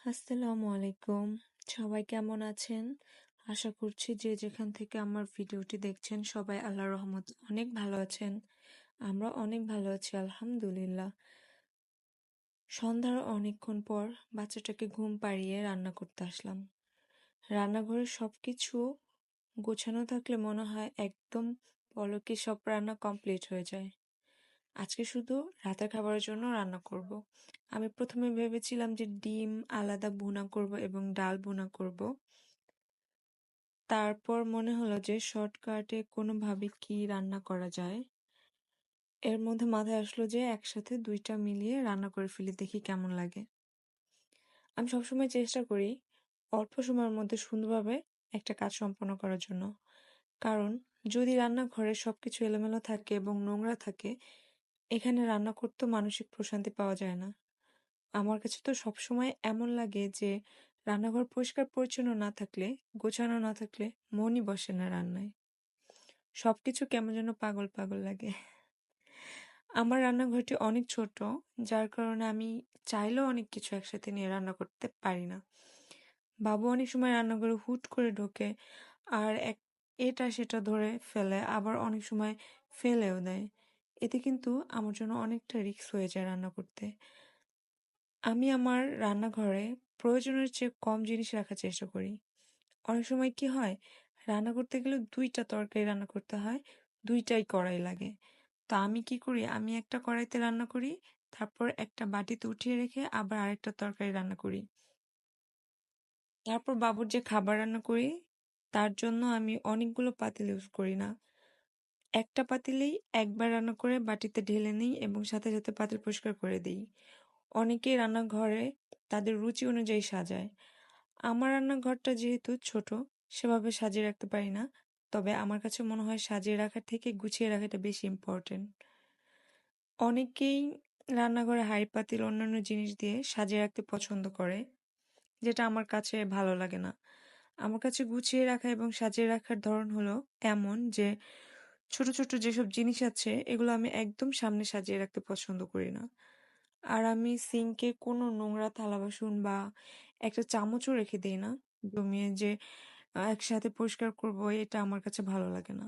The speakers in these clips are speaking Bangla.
আসসালামু আলাইকুম। সবাই কেমন আছেন? আশা করছি যে যেখান থেকে আমার ভিডিওটি দেখছেন সবাই আল্লাহর রহমত অনেক ভালো আছেন। আমরা অনেক ভালো আছি, আলহামদুলিল্লাহ। সন্ধ্যার অনেকক্ষণ পর বাচ্চাটাকে ঘুম পাড়িয়ে রান্না করতে আসলাম। রান্নাঘরে সব কিছু গোছানো থাকলে মনে হয় একদম পলকে সব রান্না কমপ্লিট হয়ে যায়। আজকে শুধু রাতের খাবারের জন্য রান্না করব। আমি প্রথমে ভেবেছিলাম যে ডিম, আলাদা ভুনা করব এবং ডাল ভুনা করব। তারপর মনে হলো যে শর্টকাটে কোনোভাবে কি রান্না করা যায়। এর মধ্যে মাথায় আসলো যে একসাথে দুইটা মিলিয়ে রান্না করে ফেলি, দেখি কেমন লাগে। আমি সবসময় চেষ্টা করি অল্প সময়ের মধ্যে সুন্দরভাবে একটা কাজ সম্পন্ন করার জন্য। কারণ যদি রান্নাঘরে সবকিছু এলোমেলো থাকে এবং নোংরা থাকে এখানে রান্না করতেও মানসিক প্রশান্তি পাওয়া যায় না। আমার কাছে তো সবসময় এমন লাগে যে, রান্নাঘর পরিষ্কার পরিচ্ছন্ন না থাকলে, গোছানো না থাকলে মনই বসে না রান্নায়। সবকিছু কেমন যেন পাগল পাগল লাগে। আমার রান্নাঘরটি অনেক ছোট, যার কারণে আমি চাইলেও অনেক কিছু একসাথে নিয়ে রান্না করতে পারি না। বাবু অনেক সময় রান্নাঘরে হুট করে ঢোকে আর এক, এটা সেটা ধরে ফেলে, আবার অনেক সময় ফেলেও দেয়। এতে কিন্তু আমার জন্য অনেকটা রিস্ক হয়ে যায় রান্না করতে। আমি আমার রান্নাঘরে প্রয়োজনের চেয়ে কম জিনিস রাখার চেষ্টা করি। অনেক সময় কি হয়, রান্না করতে গেলে দুইটা তরকারি রান্না করতে হয়, দুইটাই কড়াই লাগে। তো আমি কি করি, আমি একটা কড়াইতে রান্না করি, তারপর একটা বাটিতে উঠিয়ে রেখে আবার আরেকটা তরকারি রান্না করি। তারপর বাবুর যে খাবার রান্না করি, তার জন্য আমি অনেকগুলো পাতিল ইউজ করি না। একটা পাতিলেই একবার রান্না করে বাটিতে ঢেলে নিই এবং সাথে সাথে পাতিল পরিষ্কার করে দিই। অনেকেই রান্নাঘরে তাদের রুচি অনুযায়ী সাজায়। আমার রান্নাঘরটা যেহেতু ছোট, সেভাবে সাজিয়ে রাখতে পারি না, তবে আমার কাছে মনে হয় সাজিয়ে রাখার থেকে গুছিয়ে রাখাটা বেশি ইম্পর্টেন্ট অনেকেই রান্নাঘরে হাঁড়ি, পাতিল, অন্যান্য জিনিস দিয়ে সাজিয়ে রাখতে পছন্দ করে, যেটা আমার কাছে ভালো লাগে না। আমার কাছে গুছিয়ে রাখা এবং সাজিয়ে রাখার ধরন হলো এমন যে ছোট ছোট যেসব জিনিস আছে, এগুলো আমি একদম সামনে সাজিয়ে রাখতে পছন্দ করি না। আর আমি সিঙ্কে কোনো নোংরা থালা বাসন বা একটা চামচও রেখে দিই না। জমিয়ে যে একসাথে পরিষ্কার করব, এটা আমার কাছে ভালো লাগে না।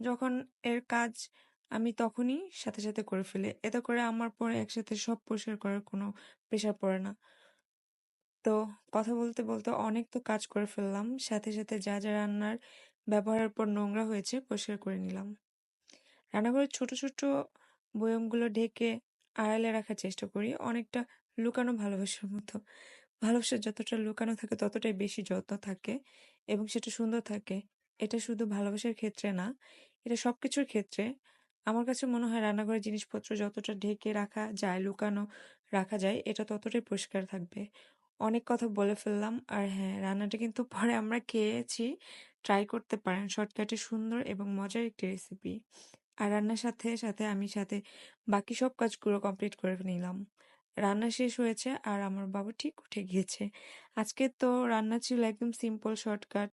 যখন এর কাজ আমি তখনই সাথে সাথে করে ফেলি। এতে করে আমার পরে একসাথে সব পরিষ্কার করার কোনো প্রেশার পড়ে না। তো কথা বলতে বলতে অনেক তো কাজ করে ফেললাম। সাথে সাথে যা যা রান্নার ব্যবহারের পর নোংরা হয়েছে পরিষ্কার করে নিলাম। রান্নাঘরের ছোট ছোট বয়মগুলো ঢেকে আড়ালে রাখার চেষ্টা করি। অনেকটা লুকানো ভালোবাসার মতো। ভালোবাসা যতটা লুকানো থাকে ততটাই বেশি যত্ন থাকে এবং সেটা সুন্দর থাকে। এটা শুধু ভালোবাসার ক্ষেত্রে না, এটা সব কিছুর ক্ষেত্রে। আমার কাছে মনে হয় রান্নাঘরের জিনিসপত্র যতটা ঢেকে রাখা যায়, লুকানো রাখা যায়, এটা ততটাই পরিষ্কার থাকবে। অনেক কথা বলে ফেললাম। আর হ্যাঁ রান্নাটা কিন্তু পরে আমরা খেয়েছি। ট্রাই করতে পারেন। শর্টকাটে সুন্দর এবং মজার একটি রেসিপি আর রান্নার সাথে সাথে আমি সাথে বাকি সব কাজগুলো কমপ্লিট করে নিলাম। রান্না শেষ হয়েছে আর আমার বাবা ঠিক উঠে গিয়েছে। আজকে তো রান্না ছিল একদম সিম্পল শর্টকাট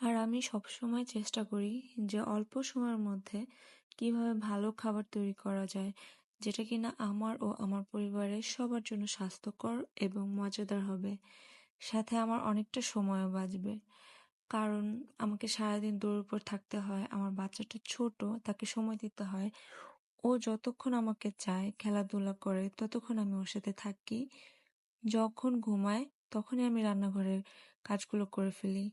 আর আমি সবসময় চেষ্টা করি যে অল্প সময়ের মধ্যে কীভাবে ভালো খাবার তৈরি করা যায়, যেটা কিনা আমার ও আমার পরিবারের সবার জন্য স্বাস্থ্যকর এবং মজাদার হবে। সাথে আমার অনেকটা সময়ও বাঁচবে। কারণ আমাকে সারাদিন দৌড়ের উপর থাকতে হয়, আমার বাচ্চাটা ছোট, তাকে সময় দিতে হয়। ও যতক্ষণ আমাকে চায়, খেলাধুলা করে, ততক্ষণ আমি ওর সাথে থাকি। যখন ঘুমায়, তখনই আমি রান্নাঘরের কাজগুলো করে ফেলি।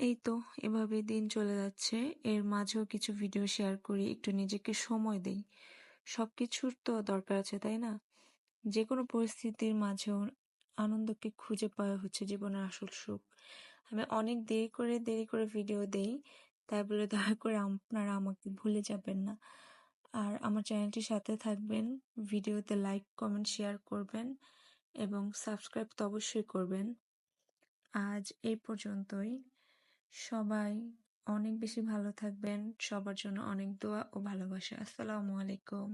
এই তো এভাবে দিন চলে যাচ্ছে। এর মাঝেও কিছু ভিডিও শেয়ার করি, একটু নিজেকে সময় দেই। সব কিছুর তো দরকার আছে, তাই না? যে কোনো পরিস্থিতির মাঝেও আনন্দকে খুঁজে পাওয়া হচ্ছে জীবনের আসল সুখ। আমি অনেক দেরি করে দেরি করে ভিডিও দেই। তাই বলে দয়া করে আপনারা আমাকে ভুলে যাবেন না। আর আমার চ্যানেলটির সাথে থাকবেন ভিডিওতে লাইক কমেন্ট শেয়ার করবেন এবং সাবস্ক্রাইব তো অবশ্যই করবেন। আজ এই পর্যন্তই। সবাই অনেক বেশি ভালো থাকবেন। সবার জন্য অনেক দোয়া ও ভালোবাসা। আসসালামু আলাইকুম।